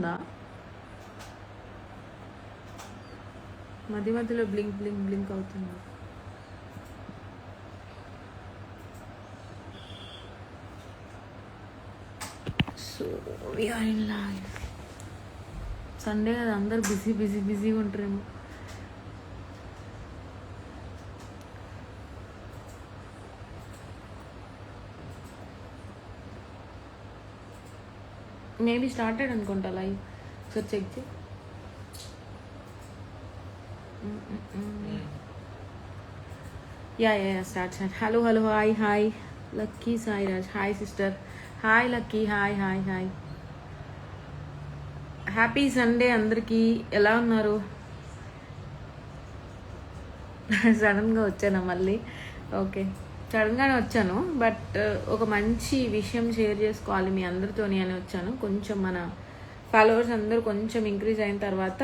ఉందా మధ్య మధ్యలో బ్లింక్ బ్లింక్ బ్లింక్ అవుతుంది. So we are in life Sunday కదా అందరు బిజీ బిజీ బిజీగా ఉంటారేమో. మేబీ స్టార్టెడ్ అనుకుంటా లైవ్. ఒకసారి చెక్ చేయి. Ya ya start start hello hello hi hi. Lucky Sai Raj hi sister. Hi Lucky. Hi hi hi. Happy Sunday అందరికీ. ఎలా ఉన్నారు? సడన్గా వచ్చాను మళ్ళీ? ఓకే. సడన్గానే వచ్చాను బట్ ఒక మంచి విషయం షేర్ చేసుకోవాలి మీ అందరితోని అని వచ్చాను. కొంచెం మన ఫాలోవర్స్ అందరూ కొంచెం ఇంక్రీజ్ అయిన తర్వాత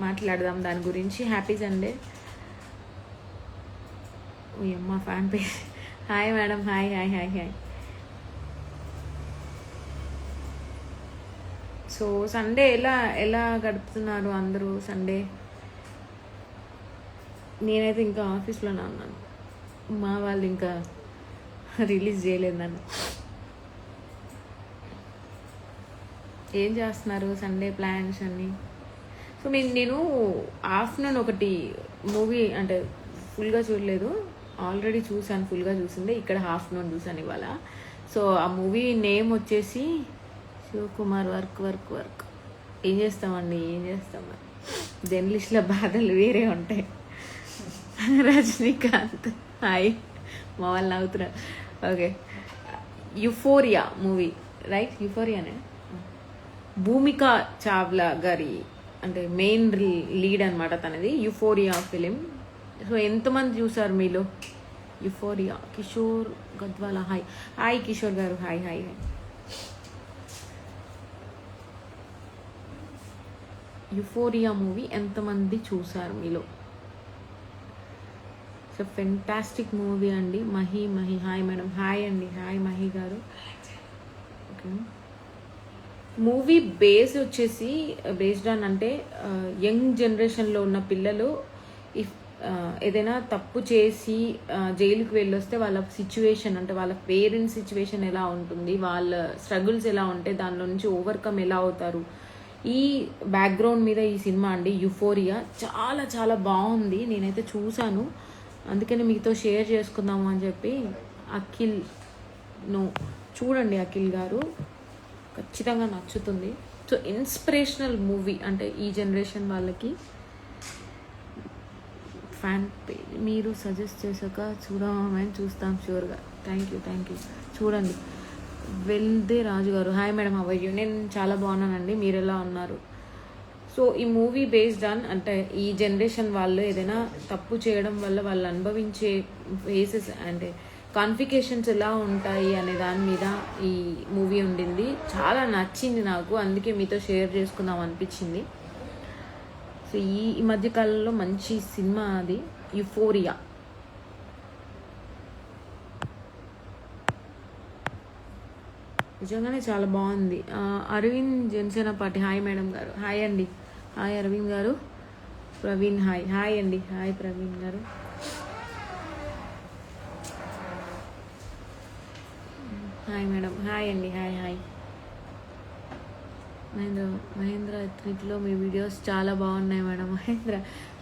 మాట్లాడదాం దాని గురించి. Happy Sunday. అమ్మ fan page hi madam hi hi hi hi. So Sunday ఎలా ఎలా గడుపుతున్నారు అందరూ సండే? నేనైతే ఇంకా ఆఫీస్లోనే ఉన్నాను. మా వాళ్ళు ఇంకా రిలీజ్ చేయలేదు నన్ను. ఏం చేస్తున్నారు సండే ప్లాన్స్ అన్నీ? సో నేను నేను ఆఫ్టర్నూన్ ఒకటి మూవీ అంటే ఫుల్గా చూడలేదు. ఆల్రెడీ చూసాను ఫుల్గా చూసిందే. ఇక్కడ ఆఫ్టర్నూన్ చూసాను ఇవాళ. సో ఆ మూవీ నేమ్ వచ్చేసి శివకుమార్ వర్క్ వర్క్ వర్క్. ఏం చేస్తామండి? ఏం చేస్తాం మరి? జర్నలిస్టుల బాధలు వేరే ఉంటాయి. రజనీకాంత్. హాయ్ మా వాళ్ళు నవ్వుతున్నారు ఓకే యుఫోరియా మూవీ రైట్ యుఫోరియానే భూమిక చావ్లా గారి అంటే మెయిన్ లీడ్ అనమాట తనది. యుఫోరియా ఫిలిం సో ఎంతమంది చూసారు మీలో? Euphoria Kishore Gadwala hi hi Kishore గారు. Hi hi hi Euphoria movie ఎంతమంది చూసారు మీలో? సో ఫెంటాస్టిక్ మూవీ అండి. Mahi Mahi hi madam. Hi అండి. హాయ్ మహి గారు. ఓకే మూవీ బేస్ వచ్చేసి బేస్డ్ ఆన్ అంటే యంగ్ జనరేషన్లో ఉన్న పిల్లలు ఇఫ్ ఏదైనా తప్పు చేసి జైలుకి వెళ్ళొస్తే వాళ్ళ సిచ్యువేషన్ అంటే వాళ్ళ పేరెంట్స్ సిచ్యువేషన్ ఎలా ఉంటుంది వాళ్ళ స్ట్రగుల్స్ ఎలా ఉంటాయి దానిలో నుంచి ఓవర్కమ్ ఎలా అవుతారు. ఈ బ్యాక్గ్రౌండ్ మీద ఈ సినిమా అండి యుఫోరియా చాలా చాలా బాగుంది. నేనైతే చూశాను. అందుకని మీతో షేర్ చేసుకుందాము అని చెప్పి అఖిల్ను చూడండి అఖిల్ గారు. ఖచ్చితంగా నచ్చుతుంది. సో ఇన్స్పిరేషనల్ మూవీ అంటే ఈ జనరేషన్ వాళ్ళకి ఫ్యాన్ మీరు సజెస్ట్ చేశాక చూడమని చూస్తాం షూర్గా థ్యాంక్ యూ థ్యాంక్ యూ చూడండి. వెల్దే రాజు గారు హాయ్ మేడం అవయ్యూ నేను చాలా బాగున్నానండి. మీరు ఎలా ఉన్నారు? సో ఈ మూవీ బేస్డ్ ఆన్ అంటే ఈ జనరేషన్ వాళ్ళు ఏదైనా తప్పు చేయడం వల్ల వాళ్ళు అనుభవించే ఫేసెస్ అంటే కాన్ఫికేషన్స్ ఎలా ఉంటాయి అనే దాని మీద ఈ మూవీ ఉండింది. చాలా నచ్చింది నాకు. అందుకే మీతో షేర్ చేసుకుందాం అనిపించింది. సో ఈ ఈ మధ్యకాలంలో మంచి సినిమా అది యుఫోరియా నిజంగానే చాలా బాగుంది. Aravind Janasena party. Hi madam గారు. హాయ్ అండి. హాయ్ అరవింద్ గారు. ప్రవీణ్ హాయ్. హాయ్ అండి. హాయ్ ప్రవీణ్ గారు. Hi madam. హాయ్ అండి. Hi hi. మహేంద్ర మహేంద్ర ఎత్నిక్లో మీ వీడియోస్ చాలా బాగున్నాయి madam. Mahendra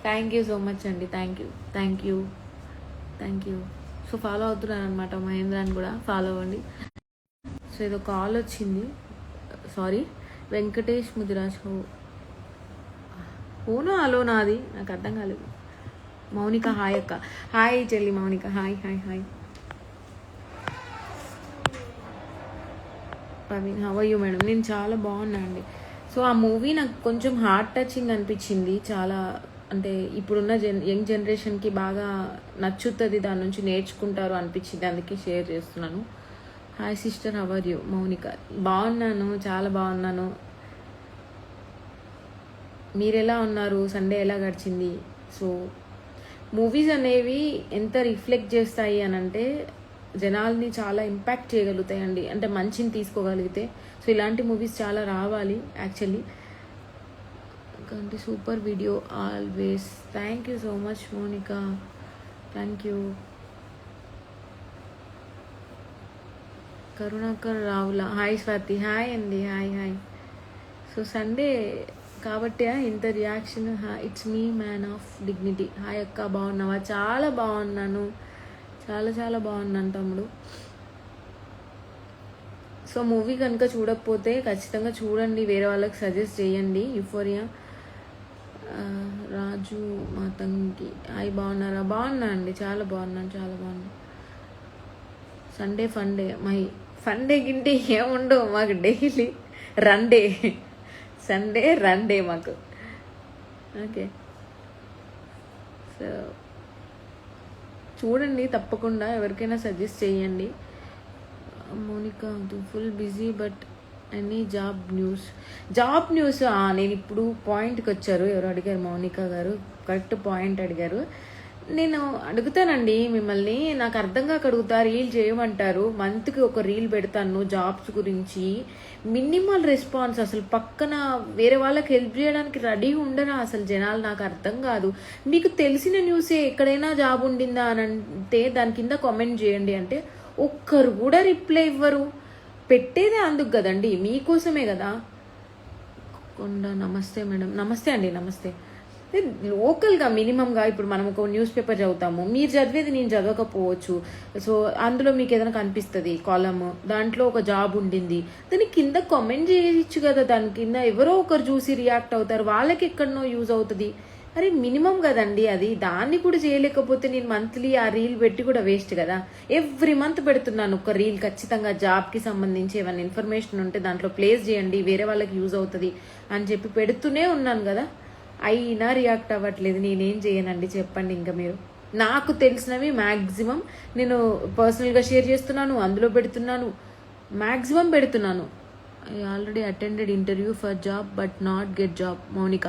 thank you so much అండి. Thank you thank you thank you so follow అవుతున్నాను అనమాట మహేంద్ర అని కూడా. ఫాలో అవ్వండి. సో ఏదో కాల్ వచ్చింది. సారీ వెంకటేష్ ముదిరాజ్ హో అలో నాది. నాకు అర్థం కాలేదు. మౌనిక హాయ్ అక్క. హాయ్ చెల్లి Mounika. Hi hi hi. Praveen how you madam నేను చాలా బాగున్నా అండి. సో ఆ మూవీ నాకు కొంచెం హార్ట్ టచింగ్ అనిపించింది. చాలా అంటే ఇప్పుడున్న జన్ యంగ్ జనరేషన్కి బాగా నచ్చుతుంది దాని నుంచి నేర్చుకుంటారు అనిపించింది. అందుకే షేర్ చేస్తున్నాను. Hi sister how are you Mounika బాగున్నాను చాలా బాగున్నాను. మీరు ఎలా ఉన్నారు? సండే ఎలా గడిచింది? సో మూవీస్ అనేవి ఎంత రిఫ్లెక్ట్ చేస్తాయి అని అంటే జనాల్ని చాలా ఇంపాక్ట్ చేయగలుగుతాయండి. అంటే మంచిని తీసుకోగలిగితే. సో ఇలాంటి మూవీస్ చాలా రావాలి యాక్చువల్లీ. కంటి super video always. Thank you so much Monika. Thank you. Karunakar Ravula. Hi Swathi. Hi అండి. Hi hi. సో సండే కాబట్టి ఇంత reaction it's me man of dignity hi అక్క బాగున్నావా? చాలా బాగున్నాను. చాలా చాలా బాగున్నాను తమ్ముడు. సో మూవీ కనుక చూడకపోతే ఖచ్చితంగా చూడండి. వేరే వాళ్ళకి సజెస్ట్ చేయండి. యుఫోరియా ఆ, రాజు మాతంగి హాయ్ బాగున్నారా? బాగున్నా అండి. చాలా బాగున్నాను చాలా బాగున్నాను సండే ఫండే మై ఫండే గింటే ఏముండవు మాకు డైలీ రండే సండే రండే మాకు. ఓకే. సో చూడండి తప్పకుండా ఎవరికైనా సజెస్ట్ చేయండి. Monika full busy but any job news job news నేను ఇప్పుడు పాయింట్కి వచ్చారు. ఎవరు అడిగారు? మౌనిక గారు. కరెక్ట్ పాయింట్ అడిగారు. నేను అడుగుతానండి మిమ్మల్ని. నాకు అర్థం కాక అడుగుతా రీల్ చేయమంటారు. మంత్కి ఒక రీల్ పెడతాను జాబ్స్ గురించి. మినిమల్ రెస్పాన్స్ అసలు పక్కన వేరే వాళ్ళకి హెల్ప్ చేయడానికి రెడీ ఉండరా అసలు జనాలు? నాకు అర్థం కాదు. మీకు తెలిసిన న్యూసే ఎక్కడైనా జాబ్ ఉండిందా అని అంటే దాని కింద కామెంట్ చేయండి అంటే ఒక్కరు కూడా రిప్లై ఇవ్వరు. పెట్టేదే అందుకు కదండి. మీకోసమే కదా. కొండ నమస్తే మేడం. నమస్తే అండి నమస్తే. లోకల్గా మినిమంగా ఇప్పుడు మనం ఒక న్యూస్ పేపర్ చదువుతాము. మీరు చదివేది నేను చదవకపోవచ్చు. సో అందులో మీకు ఏదైనా కనిపిస్తుంది కాలమ్ దాంట్లో ఒక జాబ్ ఉండింది. దాని కింద కామెంట్ చేయొచ్చు కదా దాని కింద ఎవరో ఒకరు చూసి రియాక్ట్ అవుతారు. వాళ్ళకి ఎక్కడనో యూజ్ అవుతుంది. అరే మినిమం కదండి అది. దాన్ని కూడా చేయలేకపోతే నేను మంత్లీ ఆ రీల్ పెట్టి కూడా వేస్ట్ కదా. ఎవ్రీ మంత్ పెడుతున్నాను ఒక రీల్ ఖచ్చితంగా జాబ్కి సంబంధించి ఏమైనా ఇన్ఫర్మేషన్ ఉంటే దాంట్లో ప్లేస్ చేయండి వేరే వాళ్ళకి యూజ్ అవుతుంది అని చెప్పి పెడుతూనే ఉన్నాను కదా. అయినా రియాక్ట్ అవ్వట్లేదు. నేనేం చేయనండి? చెప్పండి ఇంకా మీరు. నాకు తెలిసినవి మ్యాక్సిమం నేను పర్సనల్గా షేర్ చేస్తున్నాను అందులో పెడుతున్నాను. మ్యాక్సిమం పెడుతున్నాను. I already attended interview for job but not get job Mounika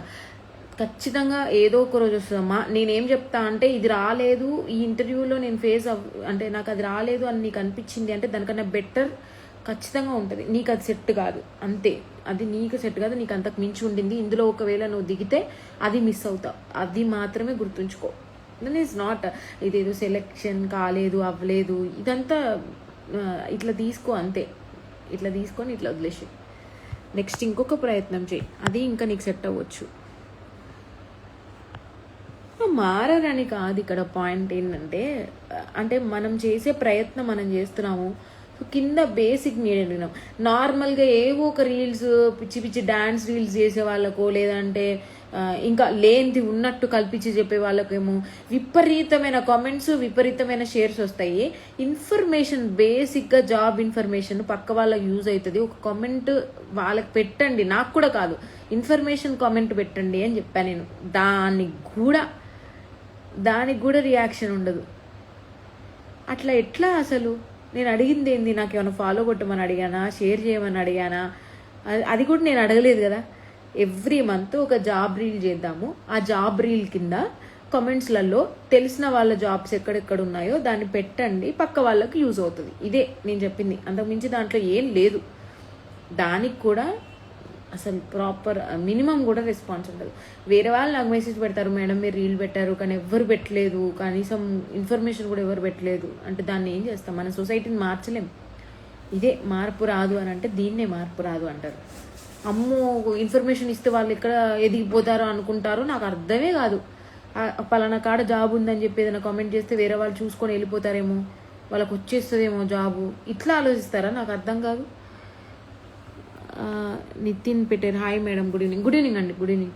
ఖచ్చితంగా ఏదో ఒక రోజు వస్తుందమ్మా నేనేం చెప్తా అంటే ఇది రాలేదు. ఈ ఇంటర్వ్యూలో నేను ఫేస్ అవ్ అంటే నాకు అది రాలేదు అని నీకు అనిపించింది అంటే దానికన్నా బెటర్ ఖచ్చితంగా ఉంటుంది. నీకు అది సెట్ కాదు. అంతే. అది నీకు సెట్ కాదు నీకు అంతకు మించి ఉండింది. ఇందులో ఒకవేళ నువ్వు దిగితే అది మిస్ అవుతావు. అది మాత్రమే గుర్తుంచుకో. దెన్ ఈజ్ నాట్ ఇదేదో సెలెక్షన్ కాలేదు అవ్వలేదు. ఇదంతా ఇట్లా తీసుకో అంతే. ఇట్లా తీసుకొని ఇట్లా వదిలేసి నెక్స్ట్ ఇంకొక ప్రయత్నం చేయి. అది ఇంకా నీకు సెట్ అవ్వచ్చు. మారని కాదు ఇక్కడ పాయింట్ ఏంటంటే అంటే మనం చేసే ప్రయత్నం మనం చేస్తున్నాము. కింద బేసిక్ నీడ్ అడిగినాం నార్మల్గా ఏవో ఒక రీల్స్ పిచ్చి పిచ్చి డాన్స్ రీల్స్ చేసే వాళ్ళకో లేదంటే ఇంకా లేనిది ఉన్నట్టు కల్పించి చెప్పే వాళ్ళకేమో విపరీతమైన కామెంట్స్ విపరీతమైన షేర్స్ వస్తాయి. ఇన్ఫర్మేషన్ బేసిక్గా జాబ్ ఇన్ఫర్మేషన్ పక్క వాళ్ళకి యూజ్ అవుతుంది ఒక కామెంట్ వాళ్ళకి పెట్టండి. నాకు కూడా కాదు. ఇన్ఫర్మేషన్ కామెంట్ పెట్టండి అని చెప్పాను నేను. దానికి కూడా దానికి కూడా రియాక్షన్ ఉండదు. అట్లా ఎట్లా అసలు? నేను అడిగింది ఏంది? నాకు ఏమైనా ఫాలో కొట్టమని అడిగానా? షేర్ చేయమని అడిగానా? అది- అది కూడా నేను అడగలేదు కదా. ఎవ్రీ మంత్ ఒక జాబ్ రీల్ చేద్దాము. ఆ జాబ్ రీల్ కింద కమెంట్స్లలో తెలిసిన వాళ్ళ జాబ్స్ ఎక్కడెక్కడ ఉన్నాయో దాన్ని పెట్టండి. పక్క వాళ్ళకి యూజ్ అవుతుంది. ఇదే నేను చెప్పింది. అంతకుమించి దాంట్లో ఏం లేదు. దానికి కూడా అసలు ప్రాపర్ మినిమం కూడా రెస్పాన్స్ ఉండదు. వేరే వాళ్ళు నాకు మెసేజ్ పెడతారు మేడం మీరు రీల్ పెట్టారు కానీ ఎవ్వరు పెట్టలేదు కనీసం ఇన్ఫర్మేషన్ కూడా ఎవరు పెట్టలేదు. అంటే దాన్ని ఏం చేస్తాం? మన సొసైటీని మార్చలేం. ఇదే మార్పు రాదు అని అంటే దీన్నే మార్పు రాదు అంటారు. అమ్మో ఇన్ఫర్మేషన్ ఇస్తే వాళ్ళు ఇక్కడ ఎదిగిపోతారు అనుకుంటారో నాకు అర్థమే కాదు. పలానా కాడ జాబ్ ఉందని చెప్పి ఏదైనా కామెంట్ చేస్తే వేరే వాళ్ళు చూసుకొని వెళ్ళిపోతారేమో వాళ్ళకి వచ్చేస్తుందేమో జాబు. ఇట్లా ఆలోచిస్తారా? నాకు అర్థం కాదు. నితిన్ పెట్టారు. Hi madam good evening. Good evening అండి గుడ్ ఈవినింగ్.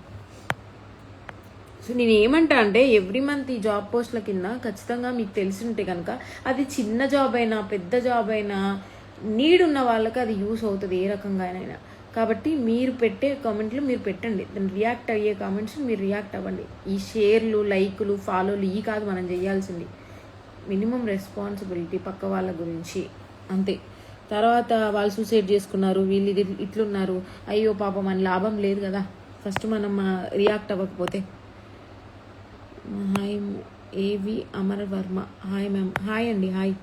సో నేను ఏమంటా అంటే ఎవ్రీ మంత్ ఈ జాబ్ పోస్ట్ల కింద ఖచ్చితంగా మీకు తెలిసి ఉంటే కనుక అది చిన్న జాబ్ అయినా పెద్ద జాబ్ అయినా నీడ్ ఉన్న వాళ్ళకి అది యూస్ అవుతుంది ఏ రకంగా అయినా. కాబట్టి మీరు పెట్టే కామెంట్లు మీరు పెట్టండి. దాన్ని రియాక్ట్ అయ్యే కామెంట్స్ మీరు రియాక్ట్ అవ్వండి. ఈ షేర్లు లైకులు ఫాలోలు ఈ కాదు మనం చేయాల్సింది. మినిమం రెస్పాన్సిబిలిటీ పక్క వాళ్ళ గురించి. అంతే. తర్వాత వాళ్ళు సూసైడ్ చేసుకున్నారు వీళ్ళు ఇది ఇట్లున్నారు. అయ్యో పాపం మన లాభం లేదు కదా. ఫస్ట్ మనం రియాక్ట్ అవ్వకపోతే. Hi A V Amar Varma. Hi ma'am. Hi అండి హాయ్.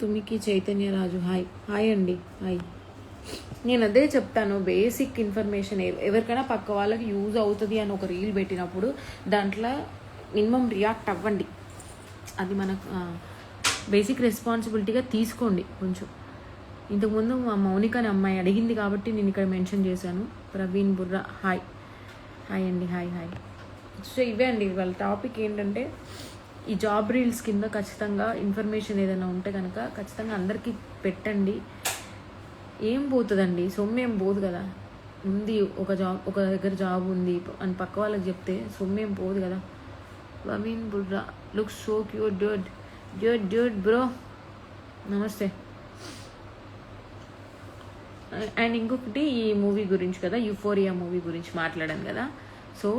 తుమికి చైతన్య రాజు హాయ్. హాయ్ అండి హాయ్. నేను అదే చెప్తాను బేసిక్ ఇన్ఫర్మేషన్ ఎవరికైనా పక్క వాళ్ళకి యూజ్ అవుతుంది అని ఒక రీల్ పెట్టినప్పుడు దాంట్లో మినిమం రియాక్ట్ అవ్వండి. అది మనకు బేసిక్ రెస్పాన్సిబిలిటీగా తీసుకోండి కొంచెం. ఇంతకుముందు మా మౌనిక అనే అమ్మాయి అడిగింది కాబట్టి నేను ఇక్కడ మెన్షన్ చేశాను. ప్రవీణ్ బుర్రా హాయ్ హాయ్ అండి హాయ్ హాయ్ సో ఇవే అండి వాళ్ళ టాపిక్ ఏంటంటే ఈ జాబ్ రీల్స్ కింద ఖచ్చితంగా ఇన్ఫర్మేషన్ ఏదైనా ఉంటే కనుక ఖచ్చితంగా అందరికీ పెట్టండి. ఏం పోతుందండి? సొమ్ము ఏం పోదు కదా. ఉంది ఒక జాబ్ ఒక దగ్గర జాబ్ ఉంది అని పక్క వాళ్ళకి చెప్తే సొమ్ము ఏం పోదు కదా. Praveen Burra. Look so cute dude dude dude bro నమస్తే అండ్ ఇంకొకటి ఈ మూవీ గురించి కదా యుఫోరియా మూవీ గురించి మాట్లాడాను కదా. సో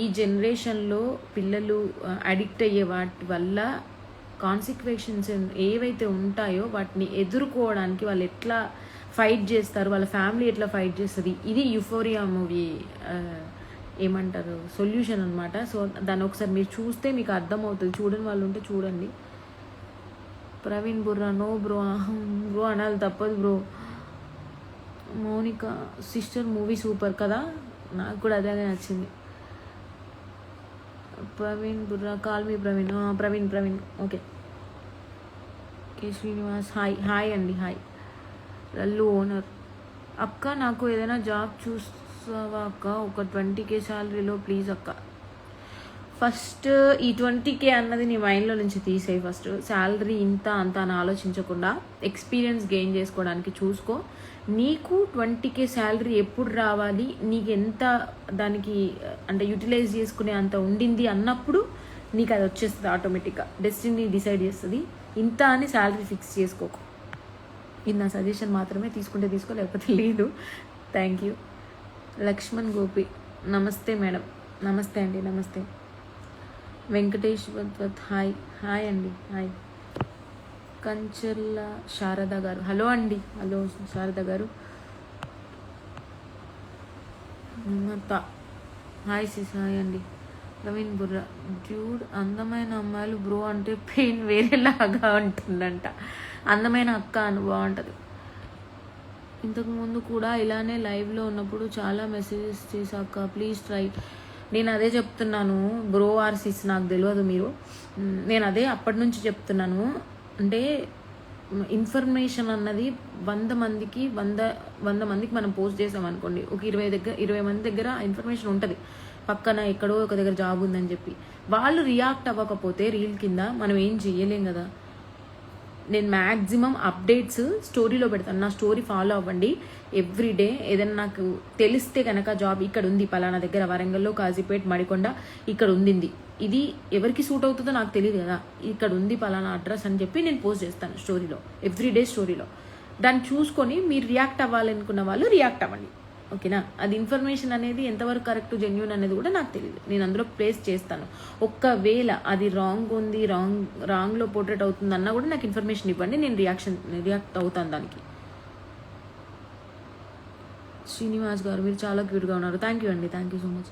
ఈ జనరేషన్లో పిల్లలు అడిక్ట్ అయ్యే వాటి వల్ల కాన్సిక్వేషన్స్ ఏవైతే ఉంటాయో వాటిని ఎదుర్కోవడానికి వాళ్ళు ఎట్లా ఫైట్ చేస్తారు వాళ్ళ ఫ్యామిలీ ఎట్లా ఫైట్ చేస్తుంది. ఇది యుఫోరియా మూవీ ఏమంటారు సొల్యూషన్ అనమాట సో దాన్ని ఒకసారి మీరు చూస్తే మీకు అర్థమవుతుంది. చూడని వాళ్ళు ఉంటే చూడండి. Praveen Burra no bro bro అనాలి తప్పదు bro. Mounika sister movie super కదా? నాకు కూడా అదే నచ్చింది. Praveen Burra call me Praveen. Praveen Praveen. Okay. K Srinivas hi hi అండి హాయ్. లల్లు ఓనర్. అక్క నాకు ఏదైనా జాబ్ చూస్తే చూస్తావా అక్క? ఒక ట్వంటీ కే శాలరీలో ప్లీజ్ అక్క. ఫస్ట్ ఈ ట్వంటీ కే అన్నది నీ మైండ్లో నుంచి తీసేయి ఫస్ట్ శాలరీ ఇంత అంత అని ఆలోచించకుండా ఎక్స్పీరియన్స్ గెయిన్ చేసుకోవడానికి చూసుకో. నీకు ట్వంటీ కే శాలరీ ఎప్పుడు రావాలి? నీకు ఎంత దానికి అంటే యూటిలైజ్ చేసుకునే అంత ఉండింది అన్నప్పుడు నీకు అది వచ్చేస్తుంది ఆటోమేటిక్గా డెస్టినీ డిసైడ్ చేస్తుంది. ఇంత అని శాలరీ ఫిక్స్ చేసుకోకు. ఇది నా సజెషన్ మాత్రమే తీసుకుంటే తీసుకో లేకపోతే లేదు. Thank you Laxman Gopi. నమస్తే మేడం. నమస్తే అండి నమస్తే. వెంకటేష్ వద్వత్ హాయ్. హాయ్ అండి హాయ్. కంచర్ల శారద గారు. హలో అండి. హలో శారద గారు. మమత హాయ్ సిస్ హాయ్ అండి. ప్రవీణ్ బుర్రా. డ్యూడ్ అందమైన అమ్మాయిలు బ్రో అంటే పెయిన్ వేరేలాగా ఉంటుందంట. అందమైన అక్క అని బాగుంటుంది ఇంతకుముందు కూడా ఇలానే లైవ్లో ఉన్నప్పుడు చాలా మెసేజెస్ చేశాక ప్లీజ్ ట్రై నేను అదే చెప్తున్నాను బ్రో ఆర్సిస్ నాకు తెలియదు మీరు. నేను అదే అప్పటి నుంచి చెప్తున్నాను. అంటే ఇన్ఫర్మేషన్ అన్నది వంద మందికి వంద వంద మందికి మనం పోస్ట్ చేసాం అనుకోండి. ఒక ఇరవై దగ్గర ఇరవై మంది దగ్గర ఇన్ఫర్మేషన్ ఉంటుంది. పక్కన ఎక్కడో ఒక దగ్గర జాబ్ ఉందని చెప్పి. వాళ్ళు రియాక్ట్ అవ్వకపోతే రీల్ కింద మనం ఏం చెయ్యలేం కదా. నేను మ్యాక్సిమం అప్డేట్స్ స్టోరీలో పెడతాను. నా స్టోరీ ఫాలో అవ్వండి. ఎవ్రీ డే ఏదైనా నాకు తెలిస్తే కనుక జాబ్ ఇక్కడ ఉంది. పలానా దగ్గర వరంగల్లో కాజీపేట్ మడికొండ ఇక్కడ ఉండింది. ఇది ఎవరికి సూట్ అవుతుందో నాకు తెలియదు కదా. ఇక్కడ ఉంది పలానా అడ్రస్ అని చెప్పి నేను పోస్ట్ చేస్తాను స్టోరీలో ఎవ్రీ డే స్టోరీలో దాన్ని చూసుకొని మీరు రియాక్ట్ అవ్వాలనుకున్న వాళ్ళు రియాక్ట్ అవ్వండి. ఓకేనా? అది ఇన్ఫర్మేషన్ అనేది ఎంతవరకు కరెక్ట్ జెన్యున్ అనేది కూడా నాకు తెలియదు నేను అందులో ప్లేస్ చేస్తాను. ఒక్కవేళ అది రాంగ్ ఉంది రాంగ్ రాంగ్లో పోర్ట్రేట్ అవుతుంది అన్నా కూడా నాకు ఇన్ఫర్మేషన్ ఇవ్వండి నేను రియాక్షన్ రియాక్ట్ అవుతాను దానికి. శ్రీనివాస్ గారు మీరు చాలా క్యూట్గా ఉన్నారు. థ్యాంక్ యూ అండి. Thank you so much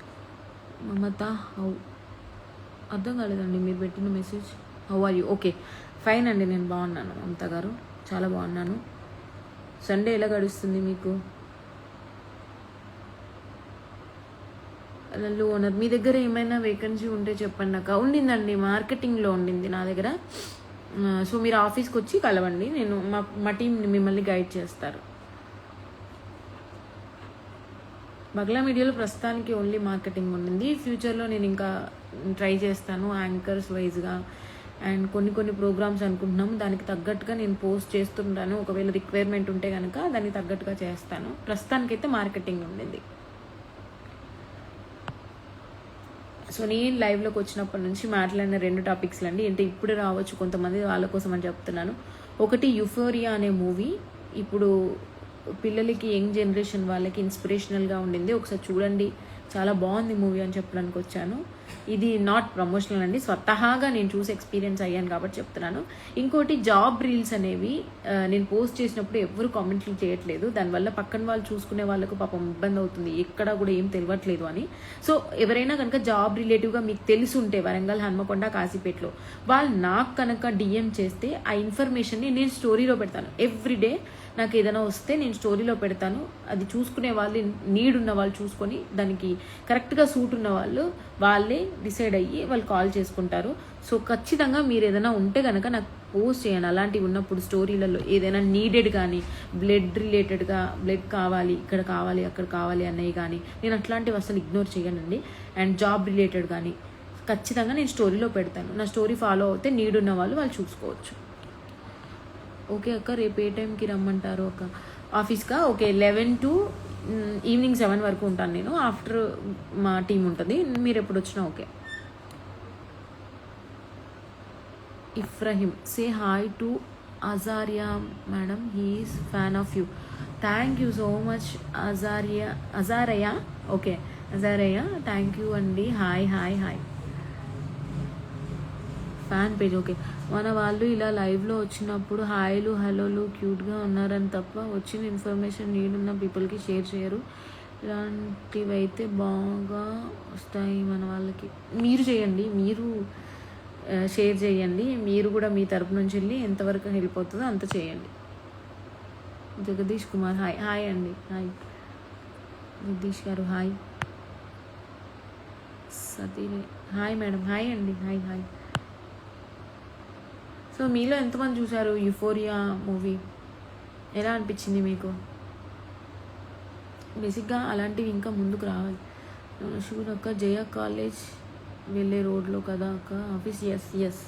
Mamata how అర్థం కాలేదండి మీరు పెట్టిన message how are you okay fine అండి నేను బాగున్నాను. మమత గారు చాలా బాగున్నాను. సండే ఎలా గడుస్తుంది మీకు? లో ఓనర్ మీ దగ్గర ఏమైనా వేకెన్సీ ఉంటే చెప్పండి నాకు ఉండిందండి మార్కెటింగ్లో ఉండింది నా దగ్గర. సో మీరు ఆఫీస్కి వచ్చి కలవండి. నేను మా మా టీం మిమ్మల్ని గైడ్ చేస్తారు. బగ్లా మీడియాలో ప్రస్తుతానికి ఓన్లీ మార్కెటింగ్ ఉండింది. ఫ్యూచర్లో నేను ఇంకా ట్రై చేస్తాను యాంకర్స్ వైజ్గా అండ్ కొన్ని కొన్ని ప్రోగ్రామ్స్ అనుకుంటున్నాము. దానికి తగ్గట్టుగా నేను పోస్ట్ చేస్తుంటాను. ఒకవేళ రిక్వైర్మెంట్ ఉంటే కనుక దానికి తగ్గట్టుగా చేస్తాను. ప్రస్తుతానికైతే మార్కెటింగ్ ఉండింది. సో నేను లైవ్లోకి వచ్చినప్పటి నుంచి మాట్లాడిన రెండు టాపిక్స్లు అండి. అంటే ఇప్పుడు రావచ్చు కొంతమంది వాళ్ళ కోసం అని చెప్తున్నాను. ఒకటి యుఫోరియా అనే మూవీ ఇప్పుడు పిల్లలకి యంగ్ జనరేషన్ వాళ్ళకి ఇన్స్పిరేషనల్గా ఉండింది. ఒకసారి చూడండి. చాలా బాగుంది మూవీ అని చెప్పడానికి వచ్చాను. ఇది నాట్ ప్రమోషనల్ అండి. స్వతహాగా నేను చూసి ఎక్స్పీరియన్స్ అయ్యాను కాబట్టి చెప్తున్నాను. ఇంకోటి జాబ్ రీల్స్ అనేవి నేను పోస్ట్ చేసినప్పుడు ఎవరు కామెంట్లు చేయట్లేదు. దానివల్ల పక్కన వాళ్ళు చూసుకునే వాళ్ళకు పాపం ఇబ్బంది అవుతుంది. ఎక్కడ కూడా ఏం తెలియట్లేదు అని. సో ఎవరైనా కనుక జాబ్ రిలేటివ్గా మీకు తెలిసి ఉంటే వరంగల్ హన్మకొండ కాశీపేటలో వాళ్ళు నాకు కనుక డిఎం చేస్తే ఆ ఇన్ఫర్మేషన్ని నేను స్టోరీలో పెడతాను. ఎవ్రీడే నాకు ఏదైనా వస్తే నేను స్టోరీలో పెడతాను. అది చూసుకునే వాళ్ళు నీడ్ ఉన్న వాళ్ళు చూసుకొని దానికి కరెక్ట్గా సూట్ ఉన్న వాళ్ళు వాళ్ళే డిసైడ్ అయ్యి వాళ్ళు కాల్ చేసుకుంటారు. సో ఖచ్చితంగా మీరు ఏదైనా ఉంటే కనుక నాకు పోస్ట్ చేయండి. అలాంటివి ఉన్నప్పుడు స్టోరీలలో ఏదైనా నీడెడ్ కానీ బ్లడ్ రిలేటెడ్గా బ్లడ్ కావాలి ఇక్కడ కావాలి అక్కడ కావాలి అన్నవి కానీ నేను అట్లాంటివి అసలు ఇగ్నోర్ చేయనండి. అండ్ జాబ్ రిలేటెడ్ కానీ ఖచ్చితంగా నేను స్టోరీలో పెడతాను. నా స్టోరీ ఫాలో అవుతే నీడ్ ఉన్న వాళ్ళు వాళ్ళు చూసుకోవచ్చు. ఓకే అక్క రేపు ఏ టైంకి రమ్మంటారు అక్క? ఆఫీస్కా? Okay eleven to evening seven వరకు ఉంటాను నేను. ఆఫ్టర్ మా టీం ఉంటుంది. మీరు ఎప్పుడు వచ్చినా okay. Ibrahim say hi to Azaria. Madam he is fan of you. Thank you so much Azaria Azarayya. Okay Azarayya thank you అండి. Hi hi hi. Fan page okay. మన వాళ్ళు ఇలా లైవ్లో వచ్చినప్పుడు హాయ్లు హలోలు క్యూట్గా ఉన్నారని తప్ప వచ్చిన ఇన్ఫర్మేషన్ నీడున్న పీపుల్కి షేర్ చేయరు. ఇలాంటివి అయితే బాగా వస్తాయి మన వాళ్ళకి. మీరు చేయండి. మీరు షేర్ చేయండి. మీరు కూడా మీ తరపు నుంచి వెళ్ళి ఎంతవరకు హెల్ప్ అవుతుందో అంత చేయండి. జగదీష్ కుమార్ హాయ్ హాయ్ అండి. హాయ్ జగదీష్ గారు hi Sathi hi madam hi అండి. హాయ్ హాయ్ సో మీలో ఎంతమంది చూశారు యుఫోరియా మూవీ ఎలా అనిపించింది మీకు? బేసిక్గా అలాంటివి ఇంకా ముందుకు రావాలి. షూర్ అక్క జయ కాలేజ్ వెళ్ళే రోడ్లో కదా అక్క? Office S S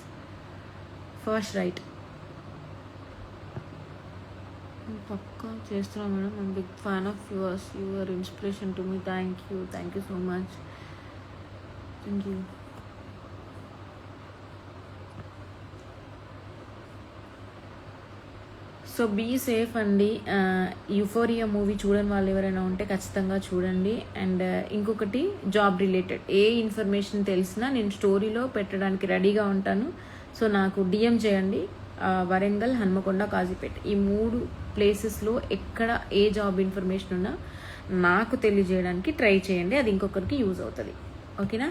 first right పక్కా చేస్తున్నా madam. I'm big fan of yours your inspiration to me thank you thank you so much thank you so be safe అండి. యుఫోరియా మూవీ చూడని వాళ్ళు ఎవరైనా ఉంటే ఖచ్చితంగా చూడండి. అండ్ uh, ఇంకొకటి జాబ్ రిలేటెడ్ ఏ ఇన్ఫర్మేషన్ తెలిసినా నేను స్టోరీలో పెట్టడానికి రెడీగా ఉంటాను. సో నాకు డిఎం చేయండి. వరంగల్ హన్మకొండ కాజీపేట. ఈ మూడు ప్లేసెస్లో ఎక్కడ ఏ జాబ్ ఇన్ఫర్మేషన్ ఉన్నా నాకు తెలియజేయడానికి ట్రై చేయండి. అది ఇంకొకరికి యూజ్ అవుతుంది. ఓకేనా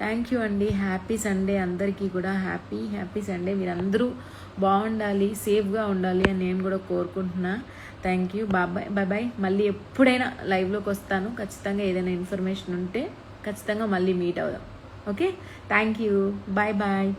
థ్యాంక్ యూ అండి. హ్యాపీ సండే అందరికీ కూడా. హ్యాపీ హ్యాపీ సండే మీరందరూ. బాగుండాలి సేఫ్గా ఉండాలి అని నేను కూడా కోరుకుంటున్నా. థ్యాంక్ యూ బాబాయ్ బాయ్ బాయ్ మళ్ళీ ఎప్పుడైనా లైవ్లోకి వస్తాను. ఖచ్చితంగా ఏదైనా ఇన్ఫర్మేషన్ ఉంటే ఖచ్చితంగా మళ్ళీ మీట్ అవుదాం. Okay thank you bye bye